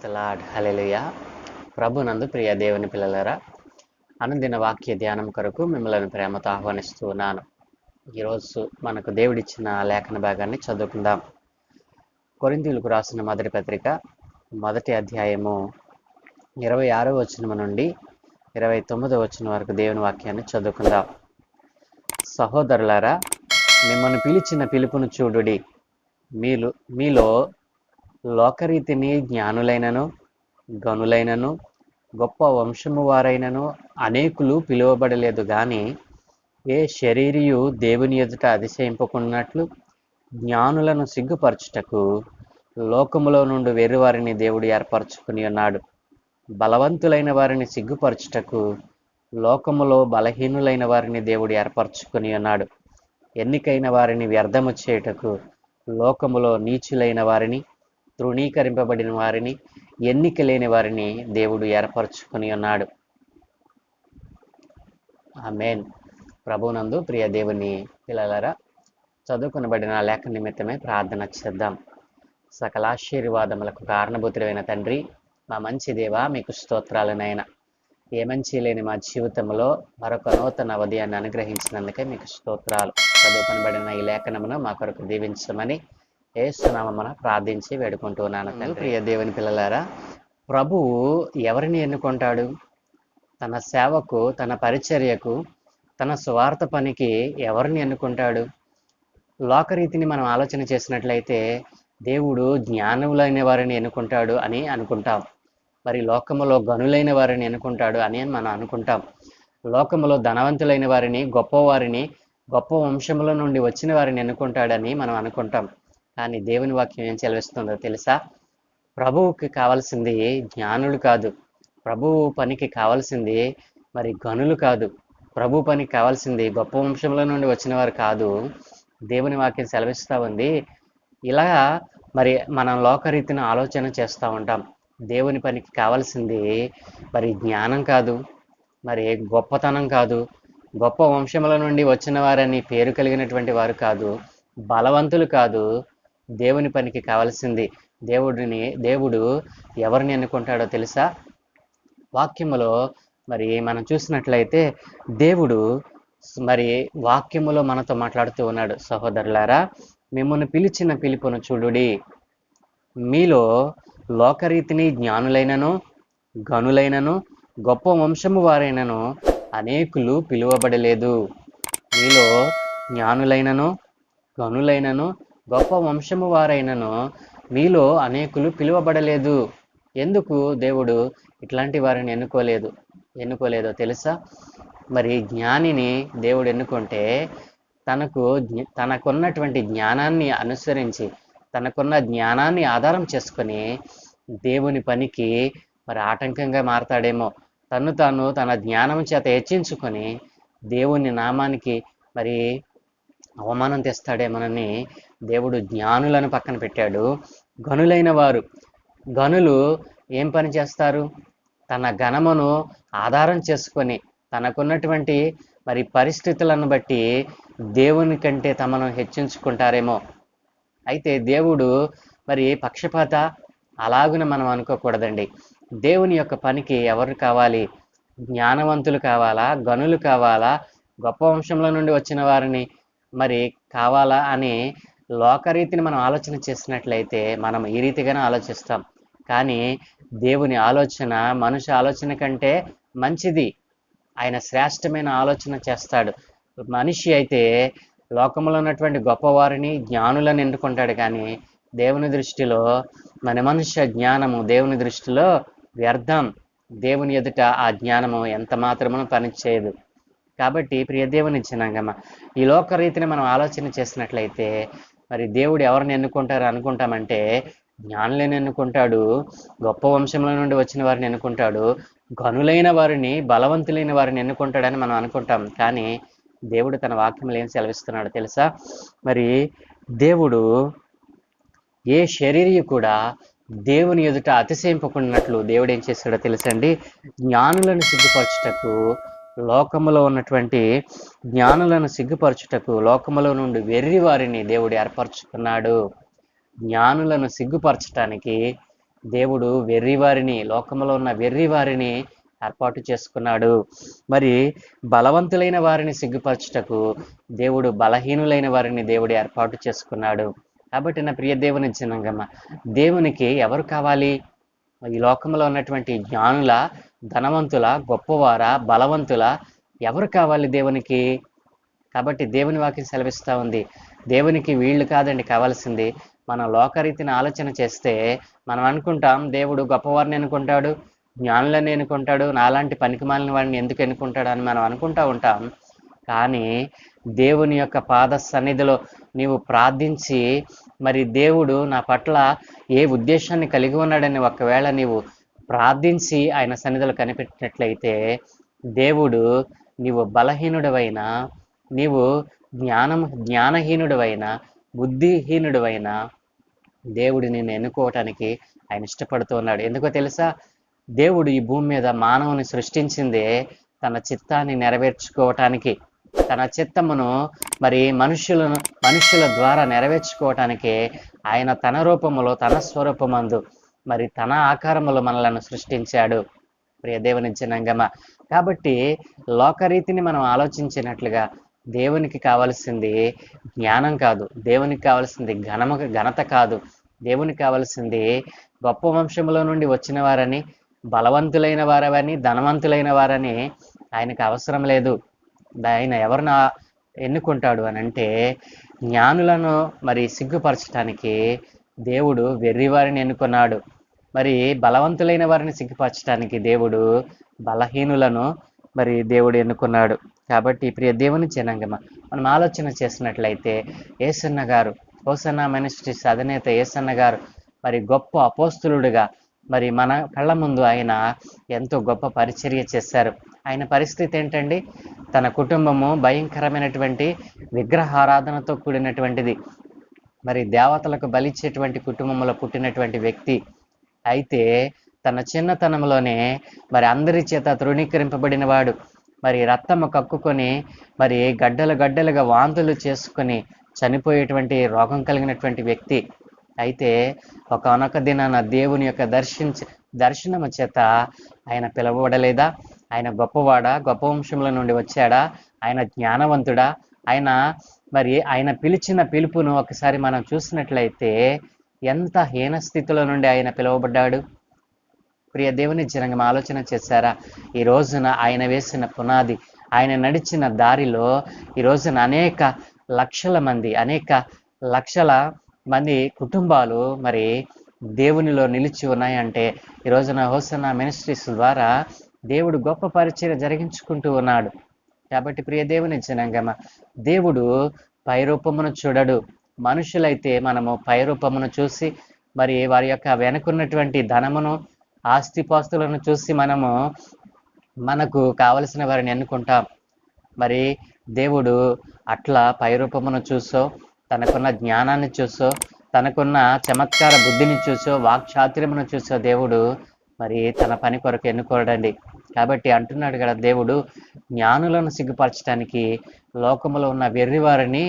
Praise the Lord hallelujah ప్రభునందు ప్రియ దేవుని పిల్లలరా అనుదిన వాక్య ధ్యానం కొరకు మిమ్మల్ని ప్రేమతో ఆహ్వానిస్తూ ఉన్నాను. ఈరోజు మనకు దేవుడిచ్చిన లేఖన భాగాన్ని చదువుకుందాం. కొరింతీలకు రాసిన మొదటి పత్రిక మొదటి అధ్యాయము ఇరవై ఆరో వచనం నుండి ఇరవై తొమ్మిదో వచనం వరకు దేవుని వాక్యాన్ని చదువుకుందాం. సహోదరులారా మిమ్మల్ని పిలిచిన పిలుపును చూడుడి. మీలు మీలో లోకరీతిని జ్ఞానులైనను గనులైనను గొప్ప వంశము వారైనను అనేకులు పిలువబడలేదు గాని ఏ శరీరియు దేవుని ఎదుట అతిశయింపకున్నట్లు జ్ఞానులను సిగ్గుపరచుటకు లోకములో నుండి వేరువారిని దేవుడు ఏర్పరచుకుని ఉన్నాడు. బలవంతులైన వారిని సిగ్గుపరచుటకు లోకములో బలహీనులైన వారిని దేవుడు ఏర్పరచుకుని ఉన్నాడు. ఎన్నికైన వారిని వ్యర్థము చేయుటకు లోకములో నీచులైన వారిని తృణీకరింపబడిన వారిని ఎన్నిక లేని వారిని దేవుడు ఏర్పరచుకుని ఉన్నాడు. ఆ మెయిన్ ప్రభునందు ప్రియ దేవుని పిల్లలరా చదువుకునబడిన లేఖ నిమిత్తమే ప్రార్థన చేద్దాం. సకలాశీర్వాదములకు కారణభూతులైన తండ్రి మా మంచి దేవ మీకు స్తోత్రాలనైనా. ఏ మంచి లేని మా జీవితంలో మరొక నూతన ఉదయాన్ని అనుగ్రహించినందుకే మీకు స్తోత్రాలు. చదువుకునబడిన ఈ లేఖనమును మా కొరకు దీవించమని ఏసునామమున ప్రార్థించి వేడుకుంటున్నాను తండ్రి. ప్రియ దేవుని పిల్లలారా ప్రభువు ఎవరిని ఎన్నుకుంటాడు? తన సేవకు తన పరిచర్యకు తన స్వార్థ పనికి ఎవరిని ఎన్నుకుంటాడు? లోకరీతిని మనం ఆలోచన చేసినట్లయితే దేవుడు జ్ఞానులైన వారిని ఎన్నుకుంటాడు అని అనుకుంటాం. మరి లోకములో గనులైన వారిని ఎన్నుకుంటాడు అని మనం అనుకుంటాం. లోకములో ధనవంతులైన వారిని గొప్పవారిని గొప్ప వంశముల నుండి వచ్చిన వారిని ఎన్నుకుంటాడని మనం అనుకుంటాం. కానీ దేవుని వాక్యం ఏం చెలవిస్తుందో తెలుసా? ప్రభువుకి కావాల్సింది జ్ఞానులు కాదు. ప్రభువు పనికి కావాల్సింది మరి గనులు కాదు. ప్రభు పనికి కావాల్సింది గొప్ప వంశంలో నుండి వచ్చిన వారు కాదు. దేవుని వాక్యం సెలవిస్తూ ఉంది. ఇలా మరి మనం లోకరీతిన ఆలోచన చేస్తూ ఉంటాం. దేవుని పనికి కావాల్సింది మరి జ్ఞానం కాదు. మరి గొప్పతనం కాదు. గొప్ప వంశముల నుండి వచ్చిన వారని పేరు కలిగినటువంటి వారు కాదు. బలవంతులు కాదు. దేవుని పనికి కావలసింది. దేవుడిని దేవుడు ఎవరిని ఎన్నుకుంటాడో తెలుసా? వాక్యములో మరి మనం చూసినట్లయితే దేవుడు మరి వాక్యములో మనతో మాట్లాడుతూ ఉన్నాడు. సహోదరులారా మిమ్మల్ని పిలిచిన పిలుపును చూడుడి. మీలో లోకరీతిని జ్ఞానులైనను గనులైనను గొప్ప వంశము వారైనను అనేకులు పిలువబడలేదు. మీలో జ్ఞానులైనను గనులైనను గొప్ప వంశము వారైనను మీలో అనేకులు పిలువబడలేదు. ఎందుకు దేవుడు ఇట్లాంటి వారిని ఎన్నుకోలేదు? ఎన్నుకోలేదో తెలుసా? మరి జ్ఞానిని దేవుడు ఎన్నుకుంటే తనకు తనకున్నటువంటి జ్ఞానాన్ని అనుసరించి తనకున్న జ్ఞానాన్ని ఆధారం చేసుకొని దేవుని పనికి మరి ఆటంకంగా మారతాడేమో. తను తాను తన జ్ఞానం చేత హెచ్చించుకొని దేవుని నామానికి మరి అవమానం తెస్తాడేమోనని దేవుడు జ్ఞానులను పక్కన పెట్టాడు. గనులైన వారు. గనులు ఏం పని చేస్తారు? తన ఘనమును ఆధారం చేసుకొని తనకున్నటువంటి మరి పరిస్థితులను బట్టి దేవుని కంటే తమను హెచ్చించుకుంటారేమో. అయితే దేవుడు మరి పక్షపాత అలాగున మనం అనుకోకూడదండి. దేవుని యొక్క పనికి ఎవరు కావాలి? జ్ఞానవంతులు కావాలా? గనులు కావాలా? గొప్ప వంశంలో నుండి వచ్చిన వారిని మరి కావాలా అని లోకరీతిని మనం ఆలోచన చేసినట్లయితే మనం ఈ రీతిగానే ఆలోచిస్తాం. కానీ దేవుని ఆలోచన మనుషు ఆలోచన కంటే మంచిది. ఆయన శ్రేష్టమైన ఆలోచన చేస్తాడు. మనిషి అయితే లోకంలో ఉన్నటువంటి గొప్పవారిని జ్ఞానులను ఎన్నుకుంటాడు కానీ దేవుని దృష్టిలో మన మనుష్య జ్ఞానము దేవుని దృష్టిలో వ్యర్థం. దేవుని ఎదుట ఆ జ్ఞానము ఎంత మాత్రమూ పనిచేయదు. కాబట్టి ప్రియ దేవుని జనాంగమ ఈ లోకరీతిని మనం ఆలోచన చేసినట్లయితే మరి దేవుడు ఎవరిని ఎన్నుకుంటారు అనుకుంటామంటే జ్ఞానులను ఎన్నుకుంటాడు గొప్ప వంశంలో నుండి వచ్చిన వారిని ఎన్నుకుంటాడు గనులైన వారిని బలవంతులైన వారిని ఎన్నుకుంటాడని మనం అనుకుంటాం. కానీ దేవుడు తన వాక్యంలో ఏం సెలవిస్తున్నాడు తెలుసా? మరి దేవుడు ఏ శరీరీ కూడా దేవుని ఎదుట అతిశయింపకున్నట్లు దేవుడు ఏం చేస్తాడో తెలుసండి జ్ఞానులను సిగ్గుపరచుటకు లోకములో ఉన్నటువంటి జ్ఞానులను సిగ్గుపరచుటకు లోకములో నుండి వెర్రి వారిని దేవుడు ఏర్పరచుకున్నాడు. జ్ఞానులను సిగ్గుపరచటానికి దేవుడు వెర్రివారిని లోకంలో ఉన్న వెర్రివారిని ఏర్పాటు చేసుకున్నాడు. మరి బలవంతులైన వారిని సిగ్గుపరచుటకు దేవుడు బలహీనులైన వారిని దేవుడు ఏర్పాటు చేసుకున్నాడు. కాబట్టి నా ప్రియ దేవుని జనంగమ్మ దేవునికి ఎవరు కావాలి? ఈ లోకంలో ఉన్నటువంటి జ్ఞానుల ధనవంతుల గొప్పవార బలవంతుల ఎవరు కావాలి దేవునికి? కాబట్టి దేవుని వాక్యం సెలవిస్తూ ఉంది. దేవునికి వీళ్ళు కాదండి కావాల్సింది. మనం లోకరీతిని ఆలోచన చేస్తే మనం అనుకుంటాం దేవుడు గొప్పవారిని ఎన్నుకుంటాడు జ్ఞానులని ఎన్నుకుంటాడు నాలాంటి పనికిమాలిన వాడిని ఎందుకు ఎన్నుకుంటాడు అని మనం అనుకుంటా ఉంటాం. కానీ దేవుని యొక్క పాద సన్నిధిలో నీవు ప్రార్థించి మరి దేవుడు నా పట్ల ఏ ఉద్దేశాన్ని కలిగి ఉన్నాడని ఒకవేళ నీవు ప్రార్థించి ఆయన సన్నిధిలో కనిపెట్టినట్లయితే దేవుడు నీవు బలహీనుడవైన నీవు జ్ఞానం జ్ఞానహీనుడవైన బుద్ధిహీనుడవైన దేవుడు నిన్ను ఎన్నుకోవటానికి ఆయన ఇష్టపడుతూ ఉన్నాడు. ఎందుకో తెలుసా? దేవుడు ఈ భూమి మీద మానవుని సృష్టించిందే తన చిత్తాన్ని నెరవేర్చుకోవటానికి. తన చిత్తమును మరి మనుషులను మనుషుల ద్వారా నెరవేర్చుకోవటానికి ఆయన తన రూపములో తన స్వరూపమందు మరి తన ఆకారములో మనలను సృష్టించాడు. ప్రియ దేవుని జనంగమ. కాబట్టి లోకరీతిని మనం ఆలోచించినట్లుగా దేవునికి కావలసింది జ్ఞానం కాదు. దేవునికి కావలసింది ఘనము ఘనత కాదు. దేవునికి కావలసింది గొప్ప వంశములో నుండి వచ్చిన వారని బలవంతులైన వారని ధనవంతులైన వారని ఆయనకు అవసరం లేదు. ఆయన ఎవరిని ఎన్నుకుంటాడు అని అంటే జ్ఞానులను మరి సిగ్గుపరచటానికి దేవుడు వెర్రివారిని ఎన్నుకున్నాడు. మరి బలవంతులైన వారిని సిగ్గుపరచటానికి దేవుడు బలహీనులను మరి దేవుడు ఎన్నుకున్నాడు. కాబట్టి ప్రియ దేవుని జనాంగమ మనం ఆలోచన చేసినట్లయితే ఏసన్న గారు ఓసన్న మినిస్ట్రీస్ అధినేత ఏసన్న గారు మరి గొప్ప అపోస్తులుడుగా మరి మన కళ్ళ ముందు ఆయన ఎంతో గొప్ప పరిచర్య చేశారు. ఆయన పరిస్థితి ఏంటండి? తన కుటుంబము భయంకరమైనటువంటి విగ్రహారాధనతో కూడినటువంటిది. మరి దేవతలకు బలిచ్చేటువంటి కుటుంబంలో పుట్టినటువంటి వ్యక్తి అయితే తన చిన్నతనంలోనే మరి అందరి చేత తృణీకరింపబడిన వాడు మరి రక్తము కక్కుకొని మరి గడ్డలు గడ్డలుగా వాంతులు చేసుకొని చనిపోయేటువంటి రోగం కలిగినటువంటి వ్యక్తి. అయితే ఒకనొక దినాన దేవుని యొక్క దర్శించ దర్శనము చేత ఆయన పిలవబడలేదా? ఆయన గొప్పవాడా? గొప్ప వంశంలో నుండి వచ్చాడా? ఆయన జ్ఞానవంతుడా? ఆయన మరి ఆయన పిలిచిన పిలుపును ఒకసారి మనం చూసినట్లయితే ఎంత హీన స్థితిలో నుండి ఆయన పిలువబడ్డాడు? ప్రియ దేవుని జనంగా ఆలోచన చేశారా? ఈ రోజున ఆయన వేసిన పునాది ఆయన నడిచిన దారిలో ఈ రోజున అనేక లక్షల మంది అనేక లక్షల మంది కుటుంబాలు మరి దేవునిలో నిలిచి ఉన్నాయంటే ఈ రోజున హోసన మినిస్ట్రీస్ ద్వారా దేవుడు గొప్ప పరిచయం జరిగించుకుంటూ ఉన్నాడు. కాబట్టి ప్రియ దేవుని జనంగమ దేవుడు పైరూపమును చూడడు. మనుషులైతే మనము పైరూపమును చూసి మరి వారి యొక్క వెనుకున్నటువంటి ధనమును ఆస్తిపాస్తులను చూసి మనము మనకు కావలసిన వారిని ఎన్నుకుంటాం. మరి దేవుడు అట్లా పైరూపమును చూసో తనకున్న జ్ఞానాన్ని చూసో తనకున్న చమత్కార బుద్ధిని చూసో వాక్చాతుర్యమును చూసో దేవుడు మరి తన పని కొరకు ఎన్నుకోడండి కాబట్టి అంటున్నాడు కదా దేవుడు జ్ఞానులను సిగ్గుపరచడానికి లోకములో ఉన్న వెర్రి వారిని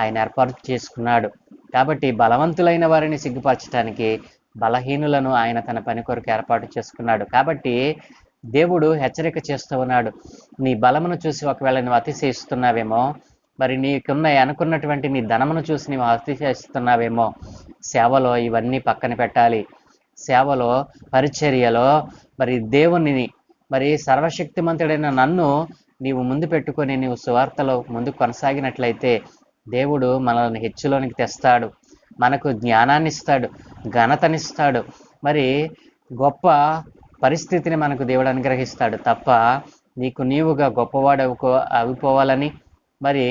ఆయన ఏర్పాటు చేసుకున్నాడు. కాబట్టి బలవంతులైన వారిని సిగ్గుపరచడానికి బలహీనులను ఆయన తన పని కొరకు ఏర్పాటు చేసుకున్నాడు. కాబట్టి దేవుడు హెచ్చరిక చేస్తూ ఉన్నాడు నీ బలమును చూసి ఒకవేళ నువ్వు అతిశయిస్తున్నావేమో మరి నీకున్న అనుకున్నటువంటి నీ ధనమును చూసి నీవు ఆస్తి చేస్తున్నావేమో సేవలో ఇవన్నీ పక్కన పెట్టాలి. సేవలో పరిచర్యలో మరి దేవునిని మరి సర్వశక్తిమంతుడైన నన్ను నీవు ముందు పెట్టుకొని నీవు సువార్తలో ముందు కొనసాగినట్లయితే దేవుడు మనల్ని హెచ్చులోనికి తెస్తాడు. మనకు జ్ఞానాన్ని ఇస్తాడు ఘనతనిస్తాడు. మరి గొప్ప పరిస్థితిని మనకు దేవుడు అనుగ్రహిస్తాడు తప్ప నీకు నీవుగా గొప్పవాడు అవుకో అవిపోవాలని మరి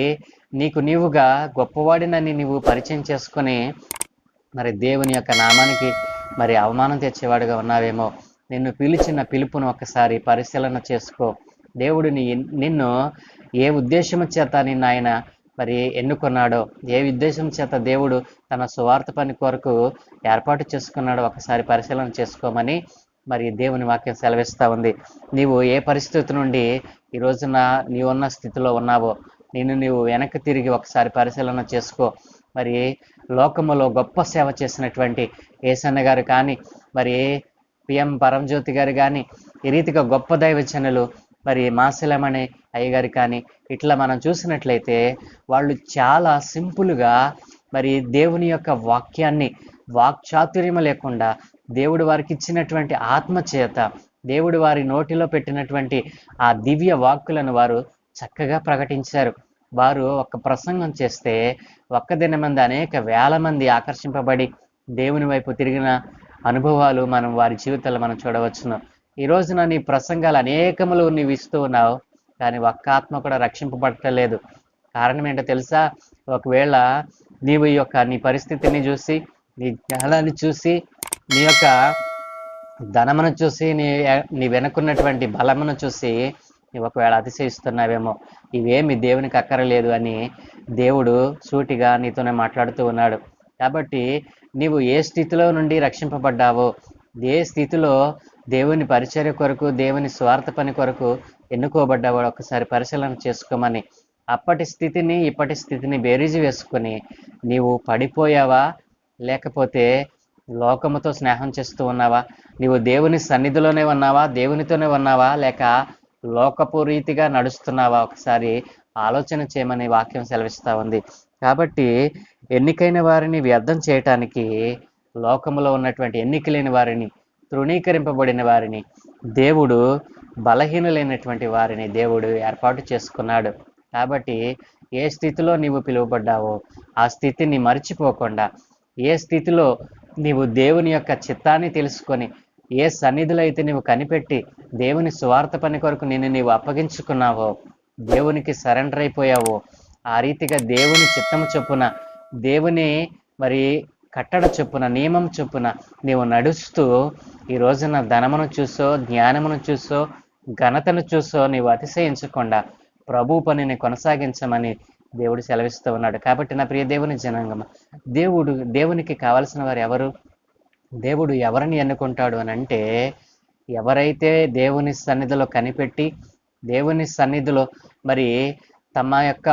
నీకు నీవుగా గొప్పవాడినని నీవు పరిచయం చేసుకొని మరి దేవుని యొక్క నామానికి మరి అవమానం తెచ్చేవాడుగా ఉన్నావేమో. నిన్ను పిలిచిన పిలుపును ఒకసారి పరిశీలన చేసుకో. దేవుడు నీ నిన్ను ఏ ఉద్దేశము చేత నిన్ను ఆయన మరి ఎన్నుకున్నాడో ఏ ఉద్దేశం చేత దేవుడు తన సువార్త పని కొరకు ఏర్పాటు చేసుకున్నాడో ఒకసారి పరిశీలన చేసుకోమని మరి దేవుని వాక్యం సెలవిస్తా ఉంది. నీవు ఏ పరిస్థితి నుండి ఈ రోజున నీవున్న స్థితిలో ఉన్నావో నిన్ను నీవు వెనక్కి తిరిగి ఒకసారి పరిశీలన చేసుకో. మరి లోకములో గొప్ప సేవ చేసినటువంటి ఏసన్న గారు కానీ మరి పిఎం పరంజ్యోతి గారు కానీ ఈ రీతిగా గొప్ప దైవచనులు మరి మాసలమణి అయ్యగారు కానీ ఇట్లా మనం చూసినట్లయితే వాళ్ళు చాలా సింపుల్గా మరి దేవుని యొక్క వాక్యాన్ని వాక్చాతుర్యం లేకుండా దేవుడు వారికి ఇచ్చినటువంటి ఆత్మ చేత దేవుడు వారి నోటిలో పెట్టినటువంటి ఆ దివ్య వాక్కులను వారు చక్కగా ప్రకటించారు. వారు ఒక ప్రసంగం చేస్తే ఒక్క దిన మంది అనేక వేల మంది ఆకర్షింపబడి దేవుని వైపు తిరిగిన అనుభవాలు మనం వారి జీవితాలు మనం చూడవచ్చును. ఈ రోజున నీ ప్రసంగాలు అనేకములు నీవు ఇస్తూ ఉన్నావు. కానీ ఒక్క ఆత్మ కూడా రక్షింపబడటలేదు. కారణం ఏంటో తెలుసా? ఒకవేళ నీవు ఈ యొక్క నీ పరిస్థితిని చూసి నీ జ్ఞానాన్ని చూసి నీ యొక్క ధనమును చూసి నీ నీ వెనుకున్నటువంటి బలమును చూసి ఒకవేళ అతిశయిస్తున్నావేమో ఇవేమి దేవునికి అక్కరలేదు అని దేవుడు సూటిగా నీతోనే మాట్లాడుతూ ఉన్నాడు. కాబట్టి నీవు ఏ స్థితిలో నుండి రక్షింపబడ్డావో ఏ స్థితిలో దేవుని పరిచర్య కొరకు దేవుని స్వార్థ పని కొరకు ఎన్నుకోబడ్డావో ఒకసారి పరిశీలన చేసుకోమని అప్పటి స్థితిని ఇప్పటి స్థితిని బేరీజు వేసుకొని నీవు పడిపోయావా? లేకపోతే లోకముతో స్నేహం చేస్తూ ఉన్నావా? నీవు దేవుని సన్నిధిలోనే ఉన్నావా? దేవునితోనే ఉన్నావా? లేక లోకపు రీతిగా నడుస్తున్నావా? ఒకసారి ఆలోచన చేయమని వాక్యం సెలవిస్తా ఉంది. కాబట్టి ఎన్నికైన వారిని వ్యర్థం చేయటానికి లోకములో ఉన్నటువంటి ఎన్నిక లేని వారిని తృణీకరింపబడిన వారిని దేవుడు బలహీనులైనటువంటి వారిని దేవుడు ఏర్పాటు చేసుకున్నాడు. కాబట్టి ఏ స్థితిలో నీవు పిలువబడ్డావో ఆ స్థితిని మర్చిపోకుండా ఏ స్థితిలో నీవు దేవుని యొక్క చిత్తాన్ని తెలుసుకొని ఏ సన్నిధిలో అయితే నీవు కనిపెట్టి దేవుని స్వార్థ పని కొరకు నిన్ను నీవు అప్పగించుకున్నావో దేవునికి సరెండర్ అయిపోయావో ఆ రీతిగా దేవుని చిత్తము చొప్పున దేవుని మరి కట్టడ చొప్పున నియమం చొప్పున నీవు నడుస్తూ ఈ రోజున ధనమును చూసో జ్ఞానమును చూసో ఘనతను చూసో నీవు అతిశయించకుండా ప్రభు పనిని కొనసాగించమని దేవుడు సెలవిస్తూ ఉన్నాడు. కాబట్టి నా ప్రియ దేవుని జనాంగం దేవుడు దేవునికి కావలసిన వారు ఎవరు? దేవుడు ఎవరిని ఎన్నుకుంటాడు అని అంటే ఎవరైతే దేవుని సన్నిధిలో కనిపెట్టి దేవుని సన్నిధిలో మరి తమ యొక్క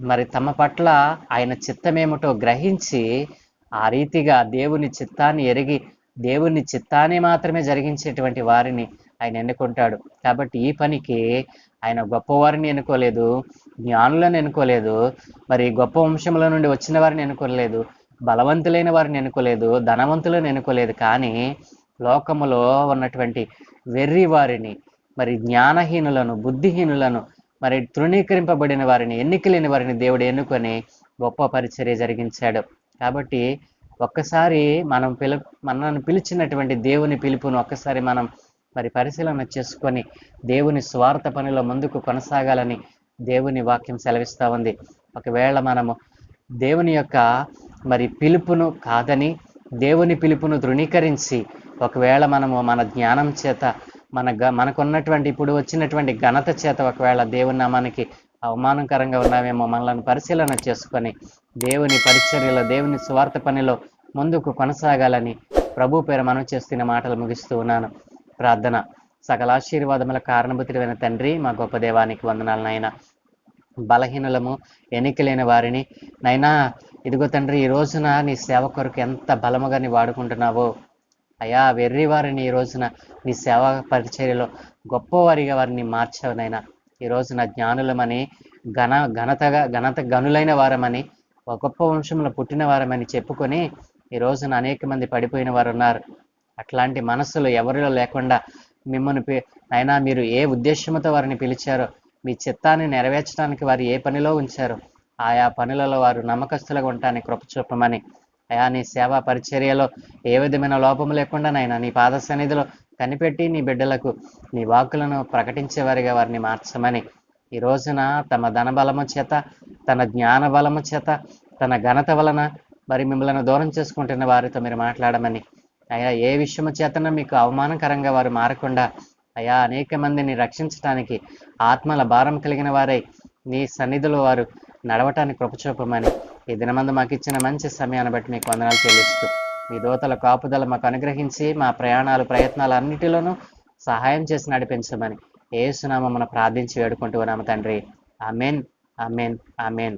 మరి తమ పట్ల ఆయన చిత్తమేమిటో గ్రహించి ఆ రీతిగా దేవుని చిత్తాన్ని ఎరిగి దేవుని చిత్తాన్ని మాత్రమే జరిగించేటువంటి వారిని ఆయన ఎన్నుకుంటాడు. కాబట్టి ఈ పనికి ఆయన గొప్పవారిని ఎన్నుకోలేదు జ్ఞానులను ఎన్నుకోలేదు మరి గొప్ప వంశముల నుండి వచ్చిన వారిని ఎన్నుకోలేదు బలవంతులైన వారిని ఎన్నుకోలేదు ధనవంతులను ఎన్నుకోలేదు కానీ లోకములో ఉన్నటువంటి వెర్రి వారిని మరి జ్ఞానహీనులను బుద్ధిహీనులను మరి తృణీకరింపబడిన వారిని ఎన్నికలేని వారిని దేవుడు ఎన్నుకొని గొప్ప పరిచర్య జరిగించాడు. కాబట్టి ఒక్కసారి మనం పిలు మనల్ని పిలిచినటువంటి దేవుని పిలుపును ఒక్కసారి మనం మరి పరిశీలన చేసుకొని దేవుని స్వార్థ పనిలో ముందుకు కొనసాగాలని దేవుని వాక్యం సెలవిస్తూ ఉంది. ఒకవేళ మనము దేవుని యొక్క మరి పిలుపును కాదని దేవుని పిలుపును ధృణీకరించి ఒకవేళ మనము మన జ్ఞానం చేత మన గ మనకున్నటువంటి ఇప్పుడు వచ్చినటువంటి ఘనత చేత ఒకవేళ దేవుని నామానికి అవమానకరంగా ఉన్నామేమో మనల్ని పరిశీలన చేసుకొని దేవుని పరిచర్యలో దేవుని స్వార్థ పనిలో ముందుకు కొనసాగాలని ప్రభు పేరు మనం చేస్తున్న మాటలు ముగిస్తూ ఉన్నాను. ప్రార్థన. సకల ఆశీర్వాదముల కారణభూతుడైన తండ్రి మా గొప్ప దేవానికి వందనాలనైనా నాయన. బలహీనులము ఎన్నికలేని వారిని నైనా ఇదిగో తండ్రి ఈ రోజున నీ సేవ కొరకు ఎంత బలముగా నీ వాడుకుంటున్నావో అయా వెర్రి వారిని ఈ రోజున నీ సేవా పరిచర్యలో గొప్పవారిగా వారిని మార్చావునైనా ఈ రోజున జ్ఞానులమని ఘన ఘనతగా ఘనత గనులైన వారమని ఒక గొప్ప వంశంలో పుట్టిన వారమని చెప్పుకొని ఈ రోజున అనేక మంది పడిపోయిన వారు ఉన్నారు అట్లాంటి మనసులు ఎవరిలో లేకుండా మిమ్మల్ని అయినా మీరు ఏ ఉద్దేశంతో వారిని పిలిచారో మీ చిత్తాన్ని నెరవేర్చడానికి వారు ఏ పనిలో ఉంచారు ఆయా పనులలో వారు నమ్మకస్తులుగా ఉండటానికి కృప చూపమని. అయా నీ సేవా పరిచర్యలో ఏ విధమైన లోపం లేకుండా నైనా నీ పాద సన్నిధిలో కనిపెట్టి నీ బిడ్డలకు నీ వాక్కులను ప్రకటించేవారిగా వారిని మార్చమని. ఈ రోజున తమ ధన బలము చేత తన జ్ఞాన బలము చేత తన ఘనత వలన మరి మిమ్మల్ని దూరం చేసుకుంటున్న వారితో మీరు మాట్లాడమని. అయా ఏ విషయము చేతన మీకు అవమానకరంగా వారు మారకుండా అయా అనేక మందిని రక్షించటానికి ఆత్మల భారం కలిగిన వారై నీ సన్నిధిలో వారు నడవటానికి కృపచూపమని ఈ దినమందు మాకు ఇచ్చిన మంచి సమయాన్ని బట్టి మీకు వందనాలు చెల్లిస్తూ మీ దోతల కాపుదల మాకు అనుగ్రహించి మా ప్రయాణాలు ప్రయత్నాలు అన్నిటిలోనూ సహాయం చేసి నడిపించమని ఏసునామమున ప్రార్థించి వేడుకుంటూ ఉన్నాము తండ్రి. Amen amen amen.